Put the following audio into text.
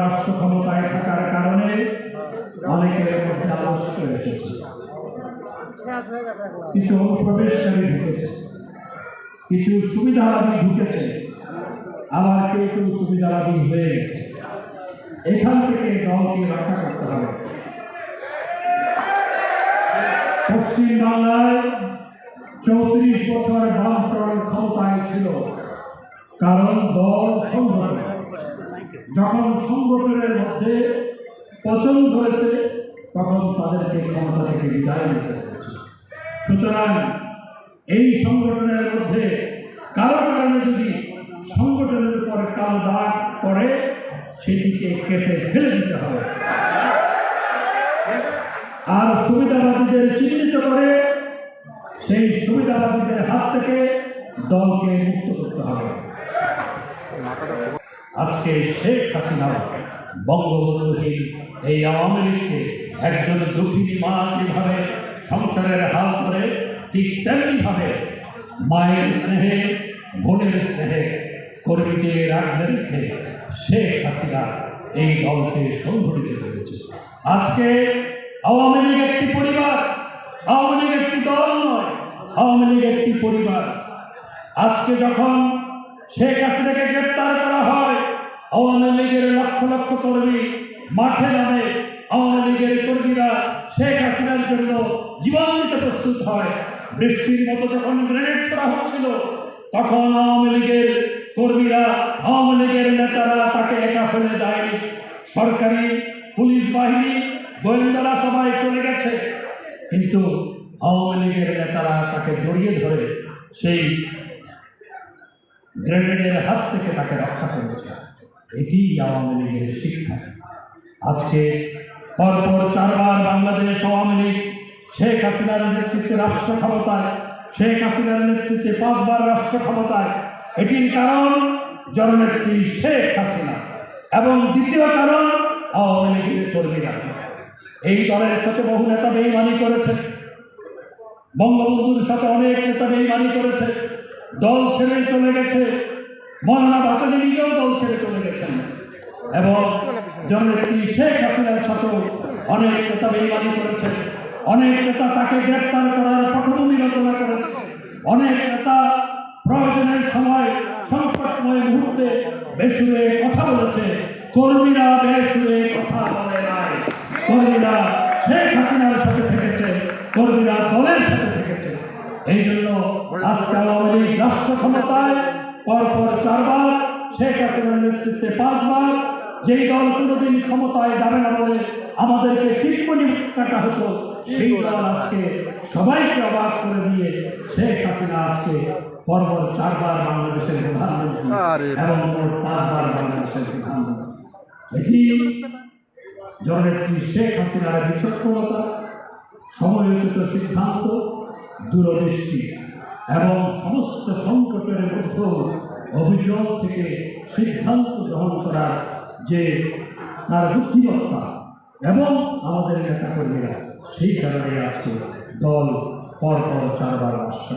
রাষ্ট্র ক্ষমতায় থাকার কারণে অনেকের মধ্যে আলস্য কিছু অনুপ্রবেশকারী ঢুকেছে। কিছু সুবিধাবাদী ঢুকেছে। আবার কেউ কেউ সুবিধাবাদী হয়ে গেছে। এখান থেকে দলকে রক্ষা করতে হবে। পশ্চিম চৌত্রিশ বছর দল যখন সংগঠনের মধ্যে পছন্দ হয়েছে, তখন তাদেরকে ক্ষমতা থেকে বিদায় নিতে সুতরাং এই সংগঠনের মধ্যে কারও কারণে যদি সংগঠনের উপর কাল দাগ পড়ে, সেটিকে কেটে ফেলে দিতে হবে। আর সুবিধাবাদীদের চিহ্নিত করে সেই সুবিধাবাদীদের হাত থেকে দলকে মুক্ত করতে হবে। আজকে শেখ হাসিনা বঙ্গবন্ধুহীন এই আওয়ামী লীগকে একজন দুঃখী মা যেভাবে সংসারের হাল ধরে, ঠিক তেমনিভাবে মায়ের স্নেহে, বোনের স্নেহে কর্মীদের রাখতে রেখে শেখ হাসিনা এই দলকে সংগঠিত করেছে। আজকে আওয়ামী লীগ একটি পরিবার, আওয়ামী লীগ একটি দল নয়, আওয়ামী লীগ একটি পরিবার। আজকে যখন শেখ হাসিনাকে গ্রেপ্তার করা হয়। আওয়ামী লীগের লক্ষ লক্ষ কর্মী মাঠে নামে আওয়ামী লীগের কর্মীরা শেখ হাসিনার জন্য জীবন দিতে প্রস্তুত হয়। বৃষ্টির মতো যখন গ্রেনেড ছোড়া হচ্ছিল, তখন আওয়ামী লীগের কর্মীরা, আওয়ামী লীগের নেতারা তাকে একা ফেলে দেয়নি। সরকারি, পুলিশ বাহিনী, গোয়েন্দারা সবাই চলে গেছে। কিন্তু আওয়ামী লীগের নেতারা তাকে জড়িয়ে ধরে সেই গ্রেনেডের হাত থেকে তাকে রক্ষা করেছে এটি আওয়ামী লীগের শিক্ষা। আজকে পরপর চারবার বাংলাদেশ আওয়ামী লীগ শেখ হাসিনার নেতৃত্বে রাষ্ট্র ক্ষমতায়, শেখ হাসিনার নেতৃত্বে পাঁচবার রাষ্ট্র ক্ষমতায়। এটির কারণ জননেত্রী শেখ হাসিনা এবং দ্বিতীয় কারণ আওয়ামী লীগের কর্মীরা। এই দলের সাথে বহু নেতা বেইমানি করেছে। বঙ্গবন্ধুর সাথে অনেক নেতা বেইমানি করেছে। দল ছেড়ে চলে গেছে। মহানা বাতাজি নিজেও দল ছেড়ে চলে গেছেন এবং জননেত্রী শেখ হাসিনার সাথেও অনেক নেতা বেইমানি করেছে। অনেক নেতা তাকে গ্রেপ্তার করার পটভূমি রচনা করেছে। অনেক নেতা প্রয়োজনের সময়, সংকটময় মুহূর্তে বেসুরে কথা বলেছে। কর্মীরা বেসুরে কথা বলে নাই। কর্মীরা শেখ হাসিনার সাথে থেকেছে। কর্মীরা সাথে এই জন্য আজকে আওয়ামী লীগ রাষ্ট্র ক্ষমতায় পরপর চারবার শেখ হাসিনার নেতৃত্বে পাঁচবার যেই দল কোনোদিন ক্ষমতায় যাবে না বলে আমাদেরকে টিপ্পণি কাটা হতো সেই দল আজকে সবাইকে অবাক করে দিয়ে শেখ হাসিনা আজকে পরপর চারবার বাংলাদেশের প্রধানমন্ত্রী এবং মোট পাঁচবার বাংলাদেশের প্রধানমন্ত্রী। এটি জননেত্রী শেখ হাসিনার বিচক্ষণতা সময়োচিত সিদ্ধান্ত দূরদৃষ্টি এবং সমস্ত সংকটের মধ্যেও অভিযোগ থেকে সিদ্ধান্ত গ্রহণ করার যে তার বুদ্ধিমত্তা এবং আমাদের নেতাকর্মীরা, সেই কারণে আজকে দল পরপর চারবার রাষ্ট্র